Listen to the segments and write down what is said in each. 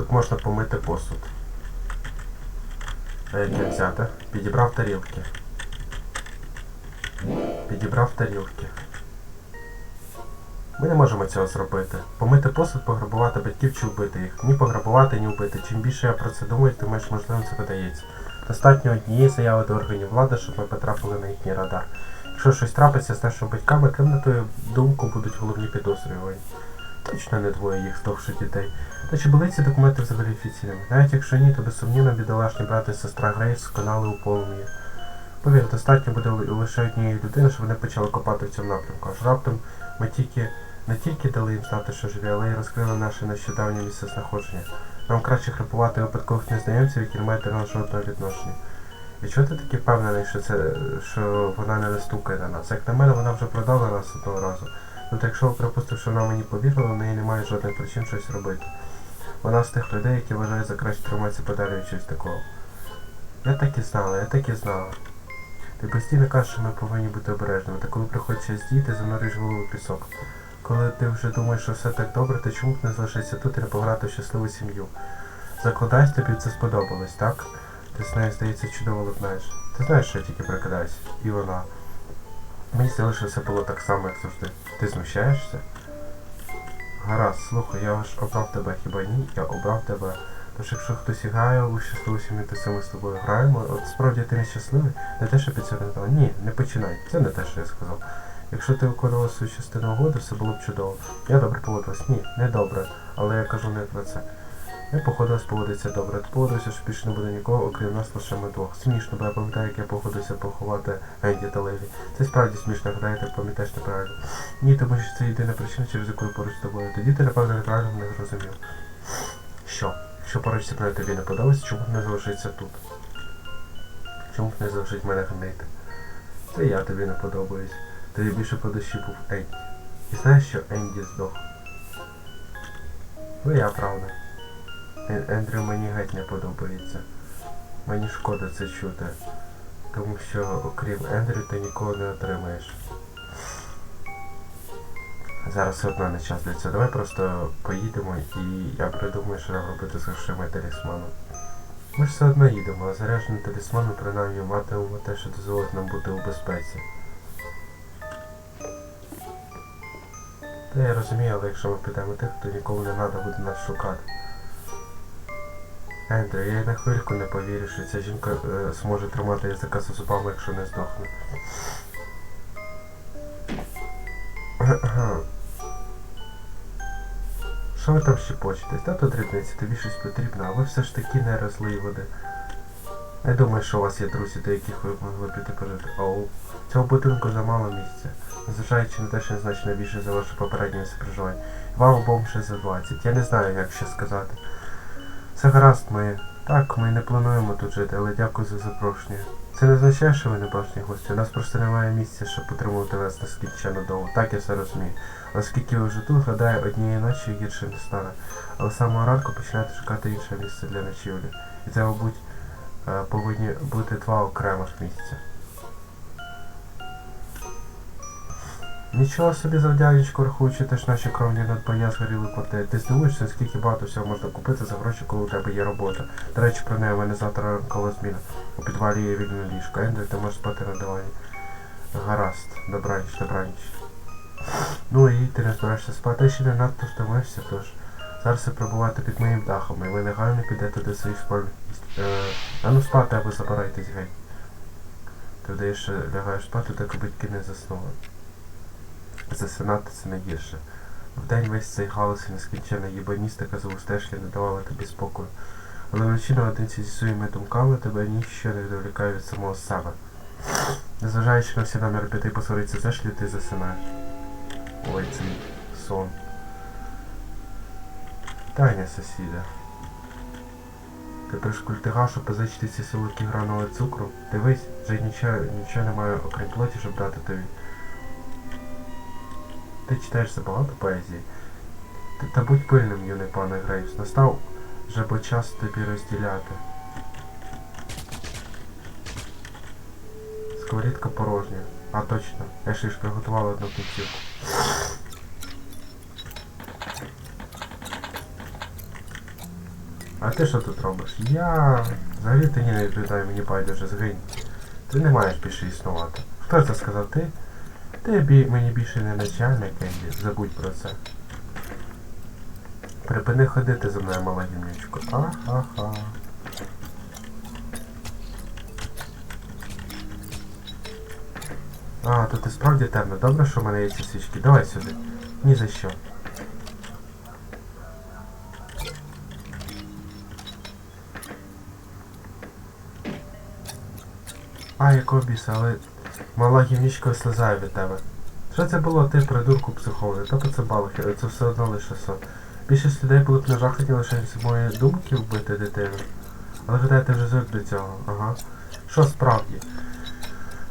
Тут можна помити посуд. А яке взяти? Підібрав тарілки. Підібрав тарілки. Ми не можемо цього зробити. Помити посуд, пограбувати батьків чи вбити їх. Ні пограбувати, ні вбити. Чим більше я про це думаю, тим менш можливим це видається. Достатньо однієї заяви до органів влади, щоб ми потрапили на їхній радар. Якщо щось трапиться з нашими батьками, ким на твою думку будуть головні підозрювані? Точно не двоє їх здохших дітей. Та чи були ці документи взагалі офіційними? Навіть якщо ні, то безсумнівно бідолашні брати і сестра Грейс сконали у полум'ї. Повір, достатньо буде лише однієї людини, щоб вони почали копати в цьому напрямку. Аж раптом ми тільки не тільки дали їм знати, що живі, але й розкрили наше нещодавнє місце знаходження. Нам краще храпувати випадкових незнайомців, які не мають до нас жодного відношення. І чого ти такий впевнений, що це що вона не настукає на нас? Як на мене, вона вже продала нас одного разу. Тобто, якщо ви припустив, що вона мені повірила, в неї немає жодних причин щось робити. Вона з тих людей, які вважають за краще триматися подалі від чогось такого. Я так і знала, я так і знала. Ти постійно кажеш, що ми повинні бути обережними, та коли приходить час діти, занурюєш голову в пісок. Коли ти вже думаєш, що все так добре, то чому б не залишитися тут і не пограти в щасливу сім'ю? Закладаюсь, тобі це сподобалось, так? Ти з нею, здається, чудово ладнаєш. Ти знаєш, що я тільки прикидаюсь. І вона. Мені здалося, що все було так само, як завжди. Ти знущаєшся? Гаразд, слухай, я ж обрав тебе, хіба ні? Я обрав тебе. Тож якщо хтось грає у щасливу сім'ю, то це ми з тобою граємо. От справді ти не щасливий, не те, що під це не дала. Ні, не починай. Це не те, що я сказав. Якщо ти виконувала свою частину угоди, все було б чудово. Я добре поводилась. Ні, не добре. Але я кажу не про це. Я походилась поводиться добре. Ти поводився, що більше не буде нікого, окрім нас лише ми двох. Смішно, бо я пам'ятаю, як я походився поховати Енді та Леві. Це справді смішно, гадаю, ти пам'ятаєш неправильно. Ні, тому що це єдина причина, через яку я поруч з тобою. Тоді ти, напевно, неправильно мене зрозумів. Що? Якщо поруч зі мною тобі не подобається, чому б не залишитися тут? Чому б не залишить мене гнити? Це я тобі не подобаюсь. Тобі більше по душі був Енді. І знаєш, що Енді здох? Твоя правда. Ендрю мені геть не подобається. Мені шкода це чути. Тому що окрім Ендрю ти нікого не отримаєш. Зараз все одно не час для цього. Давай просто поїдемо і я придумаю, що нам робити з грошима і талісманом. Ми ж все одно їдемо, а заряджений талісман принаймні матимемо те, що дозволить нам бути у безпеці. Та я розумію, але якщо ми підемо тих, то нікому не треба буде нас шукати. Ендрю, я й на хвильку не повірю, що ця жінка е, зможе тримати язика за зубами, якщо не здохне. Що ви там щепочетесь? Та то дрібниці, тобі щось потрібно, а ви все ж таки не розлий води. Я думаю, що у вас є друзі, до яких ви могли піти пожити. Оу, в цьому будинку замало місця. Незважаючи на те, що значно більше за ваше попереднє споживання. Вам обом ще за 20. Я не знаю, як ще сказати. Все гаразд, ми. Так, ми не плануємо тут жити, але дякую за запрошення. Це не означає, що ви не бачні гості. У нас просто немає місця, щоб потримувати вас наскільки ще надовго. Так я все розумію. Оскільки ви вже тут, гадаю, однієї ночі гірше не стане. Але з самого ранку починаєте шукати інше місце для ночівлі. І це, мабуть, е, повинні бути два окремих місця. Нічого собі завдячку, рахуючи теж наші кровні надбання згоріли квартири. Ти здивуєшся, скільки багато всього можна купити за гроші, коли у тебе є робота. До речі, про неї у мене завтра ранкова зміна. У підвалі є вільне ліжко. Ендрю, ти можеш спати на дивані. Гаразд, добраніч, добраніч. Ну і ти не збираєшся спати, ще не надто втомився, тож. Зараз ви перебуваєте під моїм дахом, і ви негайно підете до своїх спальних. Е, а ну спати або забирайтесь геть. Ти вдаєш, лягаєш спати, так батьки не заснули. Засинати це найгірше. Вдень весь цей галас і нескінченна їбаністика з устежки не давала тобі спокою. Але вночі наодинці зі своїми думками тебе ніщо не відволікає від самого себе. Незважаючи на всі наміри піти посваритися з Ешлі, ти засинаєш. Ой, цей сон. Таня сусіда. Ти прийшов культигашу позичити ці солодкі гранули цукру. Дивись, вже нічого, нічого немає окрім плоті, щоб дати тобі. Ти читаєш забагато поезії. Та будь пильним, юний пане Грейвс. Настав вже бо час тобі розділяти. Сковорідка порожня. А точно, я ж приготувала одну кінцівку. А ти що тут робиш? Я... Взагалі ти не відповідає, мені байдуже згинь. Ти не маєш більше існувати. Хто це сказав? Ти? Ти бі... мені більше не начальник, Енді. Забудь про це. Припини ходити за мною, мала гімнючко. Ха-ха-ха. А, тут і справді темно. Добре, що в мене є ці свічки. Давай сюди. Ні за що. А, якого біса, але мала гімнічка слизає від тебе. Що це було, ти придурку психований? Та це балахи, це все одно лише сон. Більшість людей були б нажахані лише з моєї думки вбити дитину. Але гадаю, ти вже звик до цього, ага. Що справді?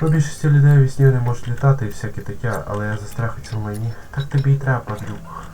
Ну, більшості людей у сні не можуть літати і всяке таке, але я застряг у цьому мені. Так тобі і треба, падлюк.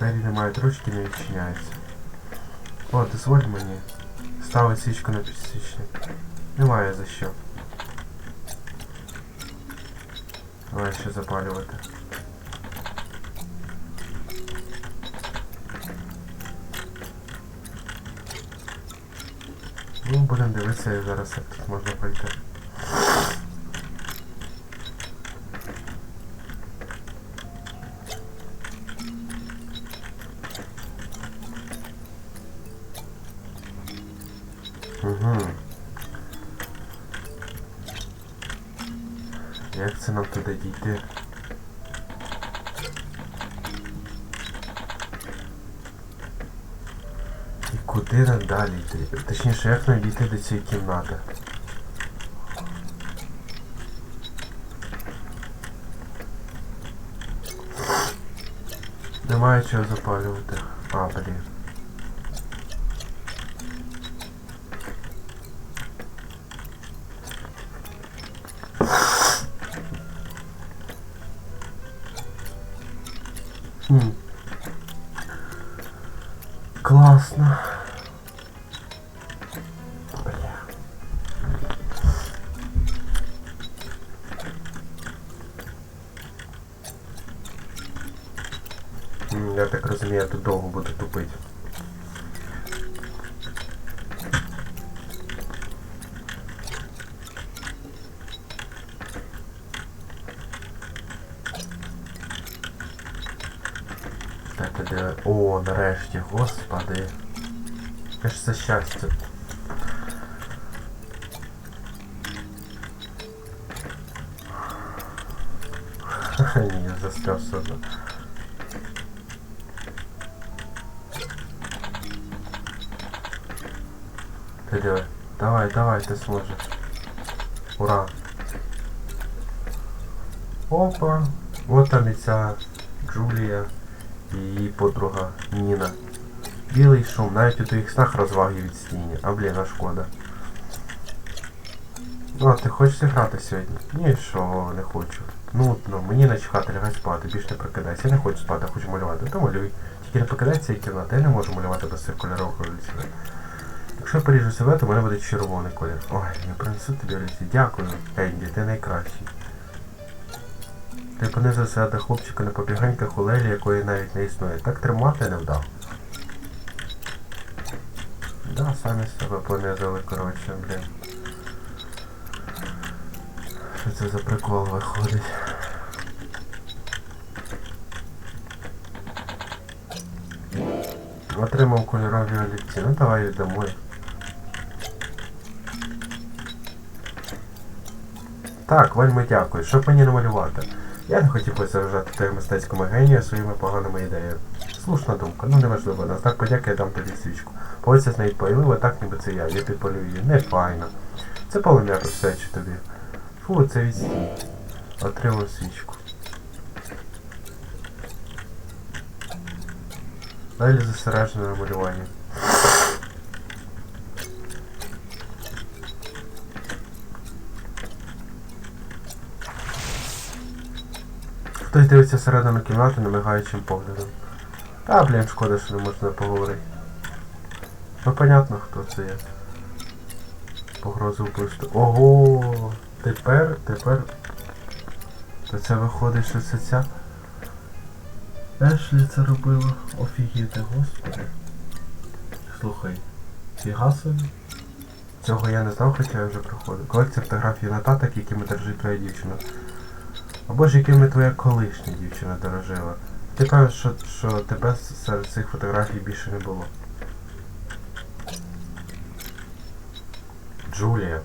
Двері не мають ручки, не відчиняються. О, дозволь мені. Ставить свічку на підсвічник. Немає за що. Давай ще запалювати. Ну, будемо дивитися і зараз як тут можна пройти. Угу. Як це нам туди дійти? І куди нам далі йти? Точніше, як нам дійти до цієї кімнати? Немає чого запалювати. А, блін. Хм. Классно. Я так розумію, я тут довго буду тупити. Господи. Яке ж це щастя. Ні, я застряв одно. Ти диви. Давай, давай, ти зможеш. Ура. Опа. Вот там і ця Джулія і її подруга Ніна. Білий шум, навіть у твоїх снах розваги від стіні. А блін, а шкода. Ну, а ти хочеш зіграти сьогодні? Ні, що не хочу. Нудно, мені начхати, лягай спати, більш не прокидайся. Я не хочу спати, хочу малювати. То малюй. Тільки не покидайся і кімната, я не можу малювати без цих кольорових олівців. Якщо я поріжу себе, то в мене буде червоний колір. Ой, я принесу тобі олівці. Дякую, Енді, ти найкращий. Ти понизив себе до хлопчика на побіганьках у Лелі, якої навіть не існує. Так тримати не вдав. Да, самі себе понизили, коротше, блін. Що це за прикол виходить? Отримав кольорові олівці. Ну давай їх. Так, вельми дякую. Що мені намалювати? Я не хотів би заражати твою мистецькому генію своїми поганими ідеями. Слушна думка, ну неважливо, на знак подяки я дам тобі свічку. Полиця з неї поїлила, так ніби це я, я підпалю її. Не файно. Це полум'я розсечу тобі. Фу, це відстій. Отримав свічку. Далі зосереджено на малюванні. Хтось дивиться всередину кімнати намигаючим поглядом. Та, блін, шкода, що не можна поговорити. Ну понятно, хто це є. Погрозу вбивства. Ого! Тепер, тепер. То це виходить, що це ця. Ешлі це робила. Офігіти, господи. Слухай, фіга собі. Цього я не знав, хоча я вже проходив. Колекція фотографій нотаток, якими держить твоя дівчина. Або ж якими твоя колишня дівчина дорожила. Кажеш, що, що тебе серед цих фотографій більше не було. Джулія.